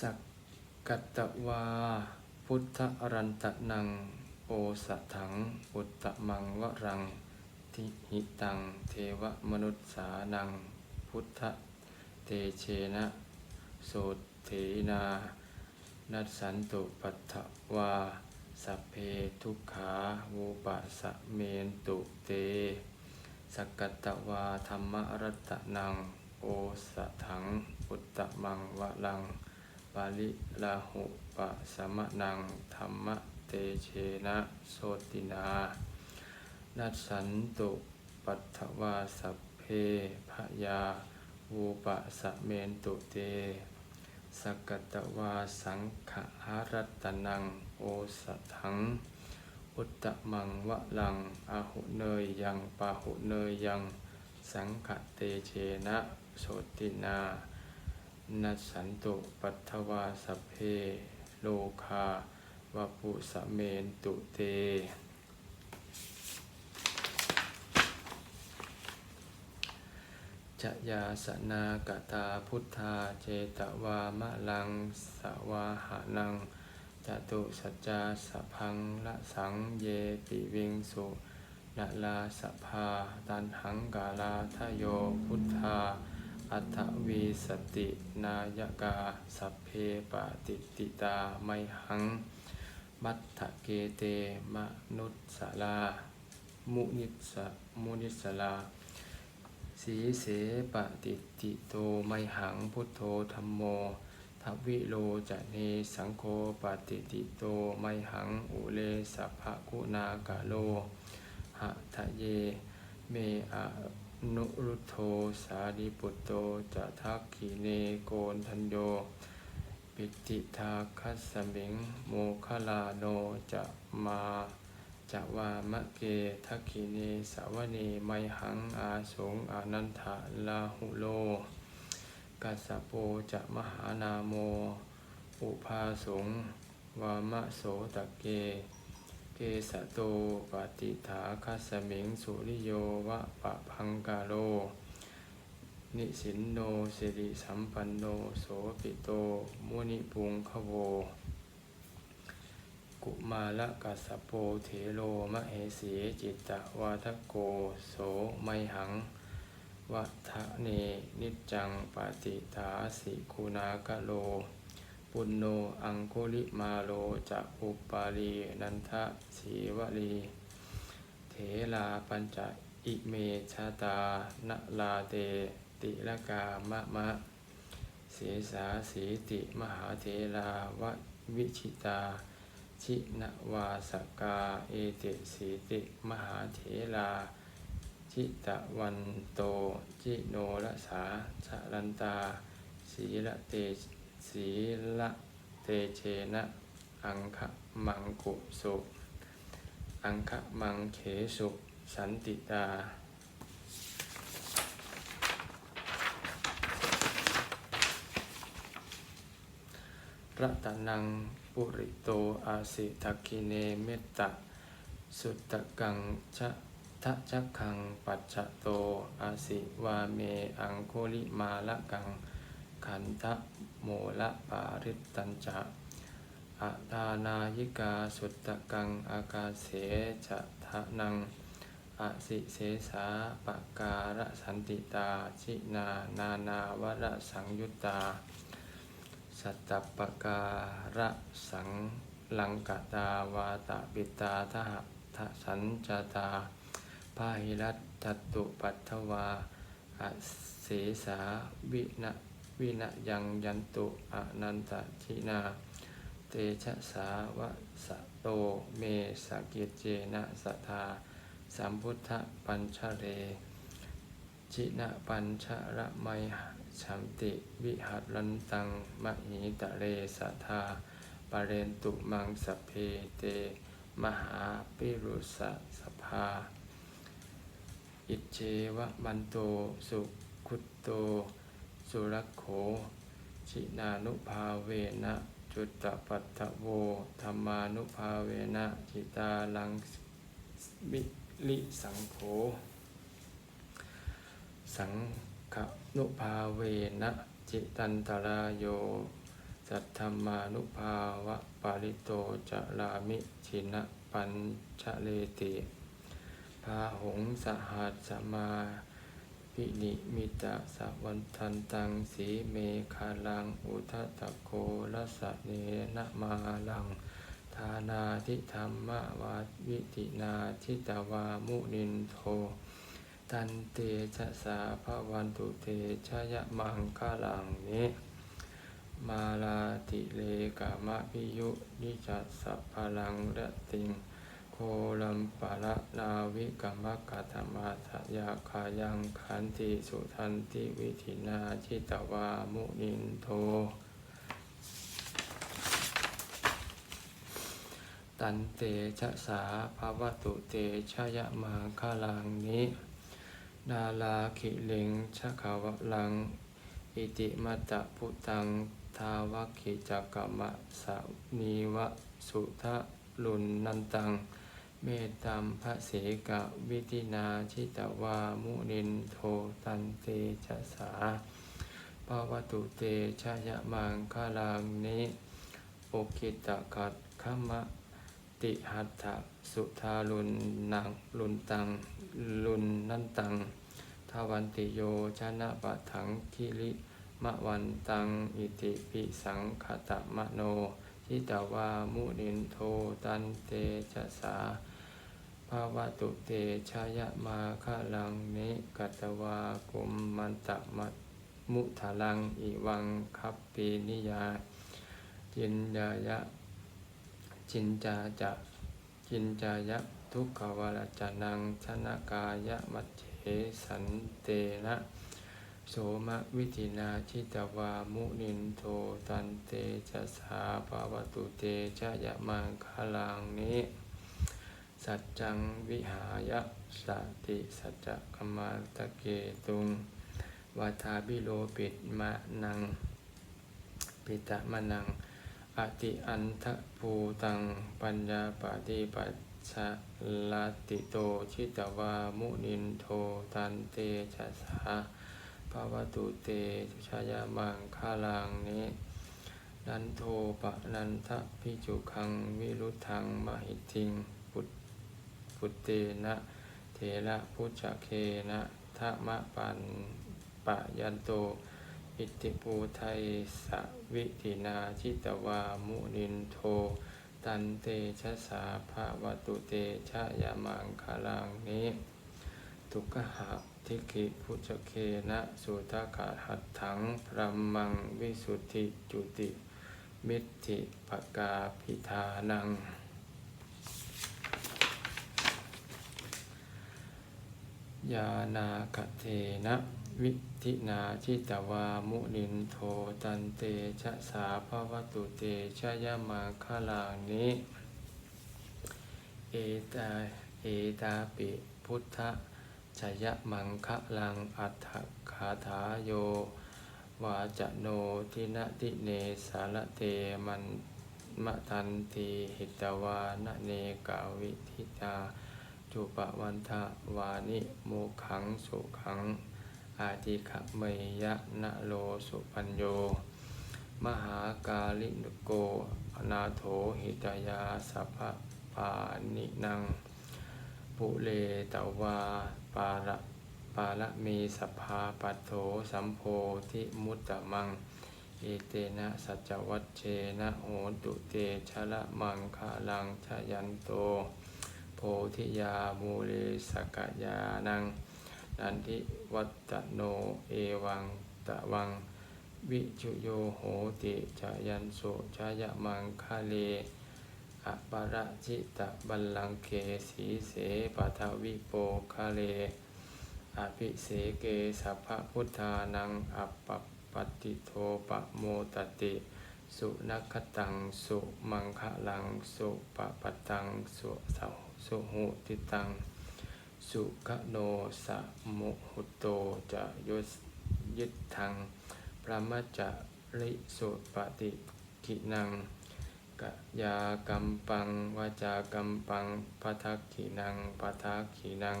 สักกัตวา พุทธรันตนัง โอสถัง อุตตมังวรัง ทิหิตัง เทวมนุษสานัง พุทธเตเชนะโสเถนา นัสสันตุปัฏฐวา สัพเพทุกขาวูปะสะเมนตุเต สักกัตวาธรรมรัตนัง โอสถัง อุตตมังวะลัง ปาลิลาหุปะสมะนังธรรมเตเชนะโสตินานัสสันตุปัฏฐวาสัพเพพยาวูปะสะเมนตุเตสกตวาสังขหารัตนังโอสถัง อุตตมังวะลังอาหุเนยยังปาหุเนยยัง สังขเตเชนะโสตินา นัสสันตุปัทถวาสเพโลคาวาปุสะเมนตุเตชยาสนากตาพุทธาเจตวามะลังสวาหานังจตุสัจจาสะพังละสังเยปิวิงสุนลาสภาตันหังกาลาทโยพุทธา อัตวีสตินายกาสัพเพปติติตาไมหัง มัตถเกเตมนุสสลา มุนิสมุนิสลา สีเสปฏิติโตไมหังพุทโธธรรมโมทวิโลจะเนสังโฆปฏิติโตไมหังอุเลสัพพะกุณากะโลหะทะเยเมอะ นุรุโธสาดิปุตโตจะทักขีเนโกนทันโยปิติทาคัสสมิงโมคลาโนจะมาจะวามะเกทักขิเนสาวเนไมหังอาสงอานันทะลาหุโลกัสโปจะมหานาโม อุภาสงวามะโสตะเก เกสโตปฏิถาคัสมิงสุริโยวะปะพังกาโล นิสินโนสิริสัมปันโนโสปิโต มุนิปุงขโว กุมาละกัสโปเถโลมะเหสีจิตตวาทโกโสไมหังวัฏเนนิจังปฏิทาสิคุณากะโล ปุณโนอังคุลิมาโลจะอุปาลีนันทะสีวลีเถลาปัญจอิเมชาตานลาเตติละกามะมะเสสาสีติมหาเถลาววิชิตา ชินวาสกาเอเตสีติมหาเถลาชิตะวันโตจิโนรสาชะลันตาสีละเต สีละเตเชนะอังคะมังกุสุอังคะมังเขสุสันติตารัตนังปุริโตอาสิทักิเนเมตตาสุตตะกังชะทะจักขังปัจจโตอาสิวาเมอังโคลิมาละกังขันทะ โมละปาริตัญจะอาตานายิกาสุตตะกังอากาเสจะทะนังอสิเสสาปะการะสันติตาชินานานาวระสังยุตตา สัตตปปการะสังลังกตาวาตปิตาทหทะสัญจตาพาหิรัตตุปัตถวาอเสสาวินะ วินะยังยันตุอนันตชินา เตชะสาวะสะโตเมสะกิจเจนะสัทธาสัมพุทธปัญชเรชินะปัญชระไมฉัมติวิหัตลันตังมหิตะเรสัทธาปะเรนตุมังสเพเต มหาปิรุสะสภา อิเจวะมันโตสุขุตโต สุรักโข ชินานุภาเวนะจุตตปัตถโวธรรมานุภาเวนะจิตาลังมิลิสังโฆสังขนุภาเวนะจิตันตรายโยสัทธรรมานุภาวะปาริโตจะลามิชินะปัญชะเลติพาหงสหัสสมา ปินิมิตะสวันทันตังสีเมคาลัง อุทะตะโกรัสะเนนะมาลัง ทานาทิธรรมวาวิตินาทิตวามุนินโท ตันเตชะสาภวันตุเตชะยะมังคาลังเนมาลาติเลกามะพิยุนิจัสสะพลังระติง ลัมปะละนาวิกรรมกตมาทะยาคายังขันติสุทันติวิธินาชิตวามุนินโท ตันเตชะสาภาวตุเตชะยะมังคาลังนินาลาขิเลงชะขาวลัง อิติมัตตะพุตังทาวัคขิจักกะมะสานีวะสุทะลุนนันตัง เมตตัมพระเสกะวิตินาชิตวามุนินโทตันเตชะสาภาวตุเตชะยะมังคาลังนิโอกิตะกัดขมะติหัตถะสุทาลุนนังลุนตังลุนนันตังทวันติโยชนะปะถังคิริมะวันตังอิติปิสังขตะมะโนทิตาวามุนินโทตันเตชะสา ภาวะตุเตชายะมาคะลังเนกัตวากุมมันตะมัมุทาลังอิวังคัปปีนิยาจินยายะจินจาจะจินจายะทุกขวรจานังชนะกายะมัจเฉสันเตนะโสมะวิธินาชิตวามุนินโทตันเตชะสาภาวตุเตชะยะมังคลังนิ สัจจังวิหายะสติสัจจะกมาตะเกตุงวาทาบิโลปิดมะนัง ปิตะมะนัง อติอันทะภูตัง ปัญญาปฏิปัสสะลาติโต ชิตวามุนินโท ตันเตชะสาภาวตุเตชายามังคาลังเนนันโทปะนันทะพิจุคัง วิรุทังมหิทิง ปุตตเตนะเทระพุชเคนะทะมะปันปะยันโต อิติปูไทยสวิตินาชิตวามุนินโท ตันเตชะสาภาวตุเตชะยามังคาลังนิทุกขหะทิกิพุชเคนะสุทาขาหัตถังพรัมมังวิสุทธิจุติ มิติปกาพิธานัง ยานาคเทนะวิธินาชิตวามุนินโทตันเตชะสาภวตุเตชะยะมาคาลานิเอตาเอตาปิพุทธชยมังคะลังอัฏฐคาถาโยวาจโนทินะติเนสารเตมันมะทันตีหิตวานเนกาวิทิตา จุปวันทะวานิโมขังสุขัง อาติขเมยะนะโลสุปัญโย มหากาลิโกอนาโถหิตยาสัพพะปานินังปุเลตวาปาระปาละมีสภาปัโถสัมโพธิมุตตะมัง เอเตนะสัจวัชเชนะโหตุเตชะละมังคาลังชยันโต โพธิยามูเลสกยานัง นันทิวัตโนเอวังตะวัง วิจุโยโหติชยันโสชยมังคาเลอะปะระจิตะบัลลังเคสีเสปัทวิโปคาเลอภิเสเกสัพพพุทธานังอัปปปติโทปะโมตติ สุนัคตังสุมังคะลังสุปะปะตังสุสา สุหุติตัง สุขโนสะมุหุโตจะยศยิทธังพระมัจจริสุปฏิกินังกยากัมปังวาจากัมปังปัทักขินังปัทักขินัง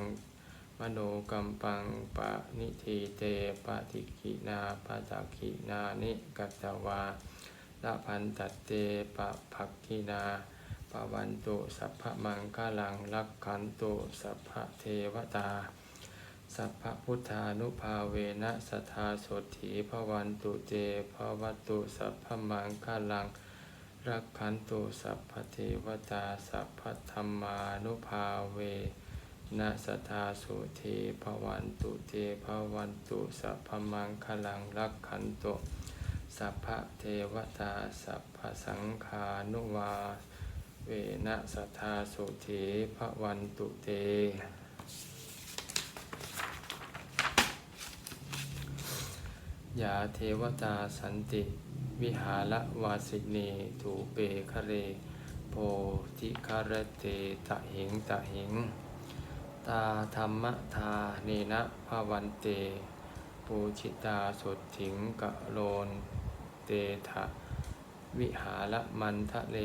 มโนกัมปังปะนิทีเตปะทิกินาปะทักขินานิกัตวาละพันตัตเตปะภักกินา ปวันตุสัพพมังคลังรักขันตุสัพพเทวตา สัพพพุทธานุภาเวนะสทธาโสถีพวันตุเตภวัตุสัพพมังคลังรักขันตุสัพพเทวตาสัพพธรรมานุภาเวนะสทธาโสถีพวันตุเตภวันตุสัพพมังคลังรักขันตุสัพพเทวตาสัพพสังฆานุวา วนะสัทธาโสถีพวันตุเต ยาเทวตาสันติ วิหารวาสินีถูเปคะเร โพธิคารเตตะหิงตะหิง ตาธรรมทาเนนะภาวันเต ปูชิตาสดถิงกะโลนเตถะวิหารมันทะเล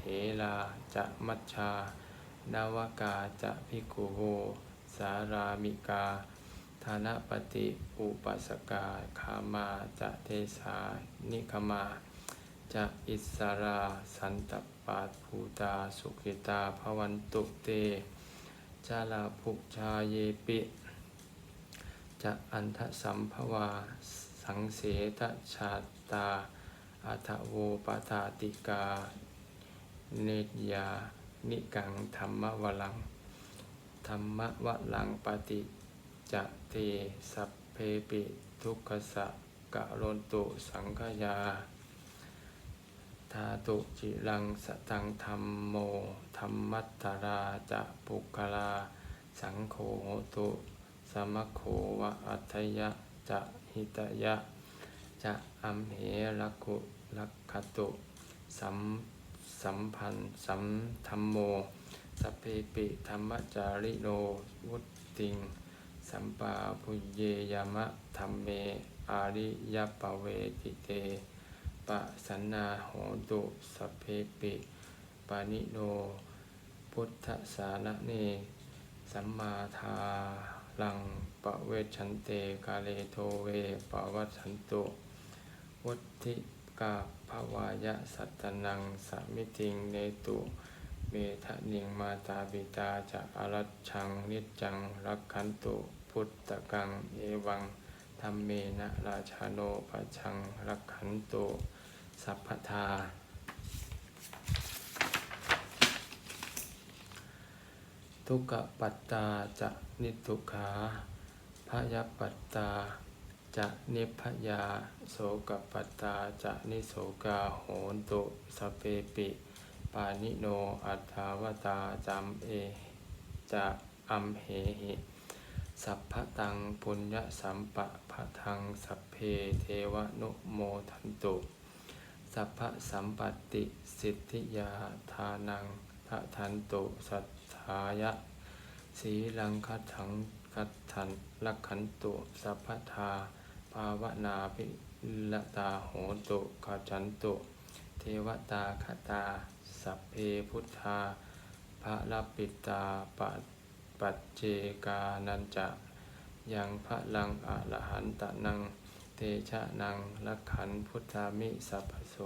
เถลาจะมัชชานาวกาจะพิกุโว สารามิกาธานปฏิอุปัสกาขามาจะเทสานิคมา จะอิสราสันตปาภูตาสุขิตาภวันตุเตจาลาภุชาเยปิ จะอันทสัมภวา สังเสตชาตาอัทโวปทาติกา เนตยา นิกังธรรมวลัง ธรรมวลังปฏิจะเตสัพเพปิทุกขสะกะโรนตุสังขยาธาตุจิรังสตังธรรมโมธรรมัตตาราจะปุคลา สังโฆตุสมโขวะอัตยะจะหิตยะ จะอัมเหรักุลักขตุสัม สัมพันธ์สัมธรรมโมสพเพปิธรรมจาริโนวุตติง สัมปาพุเยยามะธรรมเม อาริยปเวติเตปะสันนาโหตุสพเพปิปานิโนพุทธสารเนสัมมาทาลังปะเวชันเตกาเลโทเวปะวัชันตุวุธิกา ภวายะสัตตนังสมิติงเนตุเมทะนิงมาตาบิตาจะอารัชชังนิจจังรักขันตุพุทธกังเอวังธรรมเมนะราชาโนปชังรักขันตุสัพพทาทุกขปัตตาจะนิทุกขาพยปัตตา จะนิพยาโสกปัตตาจะนิโสกาโหนตุสเปปิ ปานิโนอัตถาวตาจัมเอจะอัมเหหิสัพพตังปุญญสัมปะพะทังสัพเพเทวนุโมทันตุสัพพสัมปติสิทธิยาทานังทะทันตุสัทธายะสีลังคัดถังคัดถันลักขันตุสัพพทา ภาวนาภิลตาโหตุขจันตุ เทวตาคตา สัพเพพุทธาพระลปิตาปปัจเจกานันจะยังพระลังอรหันตะนัง เตชะนังลักขันพุทธามิสัพพโส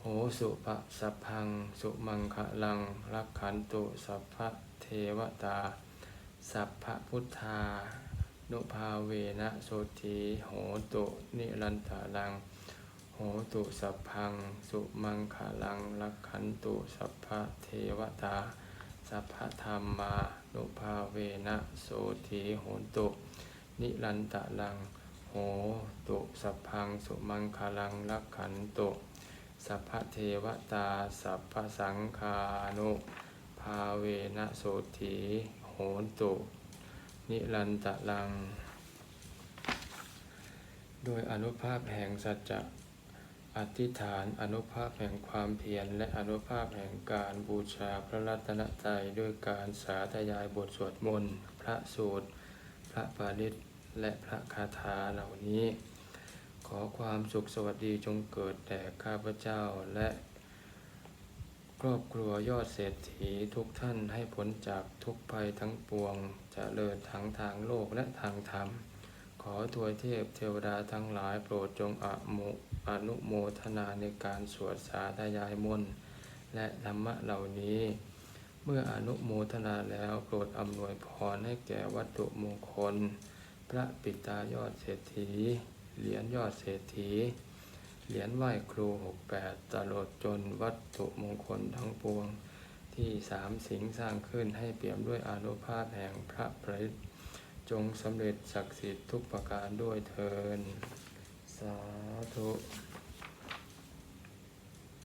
โหสุปะสัพพังสุมังคะลังรักขันตุสัพพะเทวตา สัพพะพุทธา นุภาเวนะโสธีโหตุนิรันตาลัง โหตุสัพพัง สุมังคะลังรักขันตุสัพพะเทวตา สัพพะธรรมานุภาเวนะโสธีโหตุ นิรันตะลัง โหตุสัพพัง สุมังคะลังรักขันตุสัพพะเทวตา สัพพะสังฆานุภาเวนะโสถีโหนตุ นิรันตะลัง โดยอนุภาพแห่งสัจจะอธิษฐานอนุภาพแห่งความเพียรและอนุภาพแห่งการบูชาพระรัตนตรัยด้วยการสาธยายบทสวดมนต์ พระสูตร พระปาริตและพระคาถาเหล่านี้ ขอความสุขสวัสดีจงเกิดแด่ข้าพเจ้าและ ครอบครัวยอดเศรษฐีทุกท่านให้พ้นจากทุกภัยทั้งปวง จเริญทั้งทางโลกและทางธรรมขขอทวยเทพเทวดาทั้งหลายโปรดจงอโมอนุโมทนาในการสวดสาธยายมนต์และธรรมะเหล่านี้ เมื่ออนุโมทนาแล้วโปรดอำนวยพรให้แก่วัตถุมงคล พระปิตายอดเศรษฐี เหรียญยอดเศรษฐี เหรียญไหว้ครูหกแปดตลอดจนวัตถุมงคลทั้งปวง ที่สามสิงสร้างขึ้นให้เปี่ยมด้วยอานุภาพแห่งพระประิตจงสำเร็จศักดิ์สิทธิ์ทุกประการด้วยเทินสาธุ